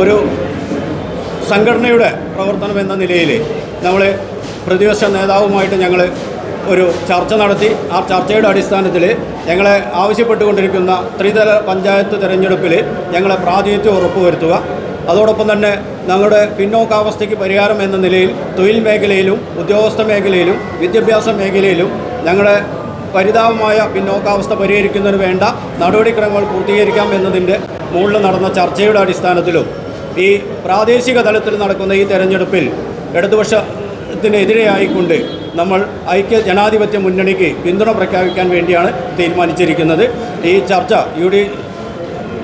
ഒരു സംഘടനയുടെ പ്രവർത്തനം എന്ന നിലയിൽ നമ്മൾ പ്രതിപക്ഷ നേതാവുമായിട്ട് ഞങ്ങൾ ഒരു ചർച്ച നടത്തി. ആ ചർച്ചയുടെ അടിസ്ഥാനത്തിൽ ഞങ്ങളെ ആവശ്യപ്പെട്ടുകൊണ്ടിരിക്കുന്ന ത്രിതല പഞ്ചായത്ത് തിരഞ്ഞെടുപ്പിൽ ഞങ്ങളെ പ്രാതിനിധ്യം ഉറപ്പുവരുത്തുക. അതോടൊപ്പം തന്നെ ഞങ്ങളുടെ പിന്നോക്കാവസ്ഥയ്ക്ക് പരിഹാരം എന്ന നിലയിൽ തൊഴിൽ മേഖലയിലും ഉദ്യോഗസ്ഥ മേഖലയിലും വിദ്യാഭ്യാസ മേഖലയിലും ഞങ്ങളുടെ പരിതാപമായ പിന്നോക്കാവസ്ഥ പരിഹരിക്കുന്നതിന് വേണ്ട നടപടിക്രമങ്ങൾ പൂർത്തീകരിക്കാം എന്നതിന്റെ മുകളിൽ നടന്ന ചർച്ചയുടെ അടിസ്ഥാനത്തിലും ഈ പ്രാദേശിക തലത്തിൽ നടക്കുന്ന ഈ തെരഞ്ഞെടുപ്പിൽ ഇടതുപക്ഷത്തിനെതിരെയായിക്കൊണ്ട് നമ്മൾ ഐക്യ ജനാധിപത്യ മുന്നണിക്ക് പിന്തുണ പ്രഖ്യാപിക്കാൻ വേണ്ടിയാണ് തീരുമാനിച്ചിരിക്കുന്നത്. ഈ ചർച്ച U D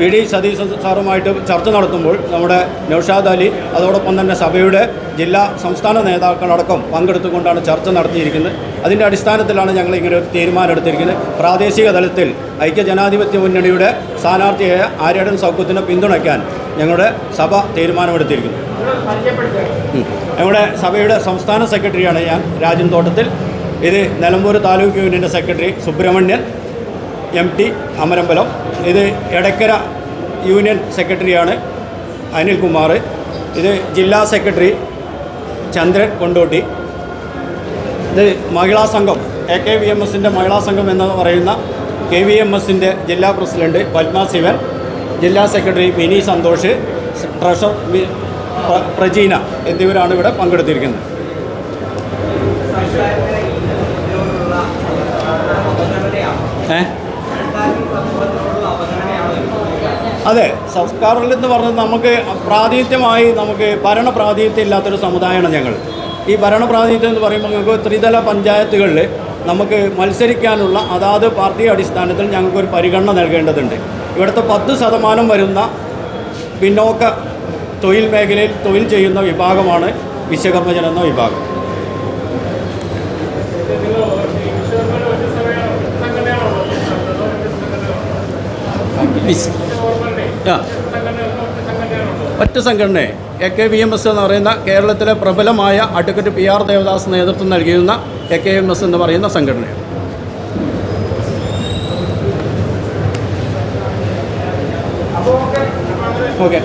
V D Satheesh സാറുമായിട്ട് ചർച്ച നടത്തുമ്പോൾ നമ്മുടെ നൌഷാദ് അലി അതോടൊപ്പം തന്നെ സഭയുടെ ജില്ലാ സംസ്ഥാന നേതാക്കളടക്കം പങ്കെടുത്തുകൊണ്ടാണ് ചർച്ച നടത്തിയിരിക്കുന്നത്. അതിന്റെ അടിസ്ഥാനത്തിലാണ് ഞങ്ങൾ ഇങ്ങനെ ഒരു തീരുമാനം എടുത്തിരിക്കുന്നത് പ്രാദേശിക തലത്തിൽ ഐക്യ ജനാധിപത്യ മുന്നണിയുടെ സ്ഥാനാർത്ഥിയായ ആര്യടൻ സൗഖ്യത്തിനെ പിന്തുണയ്ക്കാൻ ഞങ്ങളുടെ സഭ തീരുമാനമെടുത്തിരിക്കുന്നു. ഞങ്ങളുടെ സഭയുടെ സംസ്ഥാന സെക്രട്ടറിയാണ് ഞാൻ രാജൻ തോട്ടത്തിൽ. ഇത് നിലമ്പൂർ താലൂക്ക് യൂണിയന്റെ secretary Subramanian. M T Amarambalam. ഇത് എടക്കര യൂണിയൻ സെക്രട്ടറിയാണ് അനിൽകുമാർ. ഇത് ജില്ലാ സെക്രട്ടറി ചന്ദ്രൻ കൊണ്ടോട്ടി. ഇത് മഹിളാ സംഘം എ കെ വി എം എസിന്റെ മഹിളാ സംഘം എന്ന് പറയുന്ന കെ വി എം എസിന്റെ ജില്ലാ പ്രസിഡന്റ് പത്മ ശിവൻ ജില്ലാ സെക്രട്ടറി മിനി സന്തോഷ് ട്രഷർ പ്രജീന എന്നിവരാണ് ഇവിടെ പങ്കെടുത്തിരിക്കുന്നത്. അതെ സംസ്കാരം എന്ന് പറഞ്ഞത് നമുക്ക് പ്രാതിനിധ്യമായി നമുക്ക് ഭരണ പ്രാതിനിധ്യം ഇല്ലാത്തൊരു സമുദായമാണ് ഞങ്ങൾ. ഈ ഭരണ പ്രാതിനിധ്യം എന്ന് പറയുമ്പോൾ ഞങ്ങൾക്ക് ത്രിതല പഞ്ചായത്തുകളിൽ നമുക്ക് മത്സരിക്കാനുള്ള അതാത് പാർട്ടി അടിസ്ഥാനത്തിൽ ഞങ്ങൾക്കൊരു പരിഗണന നൽകേണ്ടതുണ്ട്. ഇവിടുത്തെ പത്ത് ശതമാനം വരുന്ന പിന്നോക്ക തൊഴിൽ മേഖലയിൽ തൊഴിൽ ചെയ്യുന്ന വിഭാഗമാണ് വിശ്വകർമ്മജൻ എന്ന വിഭാഗം. ഒറ്റ സംഘടനയെ A K V M S എന്ന് പറയുന്ന കേരളത്തിലെ പ്രബലമായ അഡ്വക്കേറ്റ് പി ആർ ദേവദാസ് നേതൃത്വം നൽകിയിരുന്ന എ കെ എം എസ് എന്ന് പറയുന്ന സംഘടനയാണ് ഓക്കെ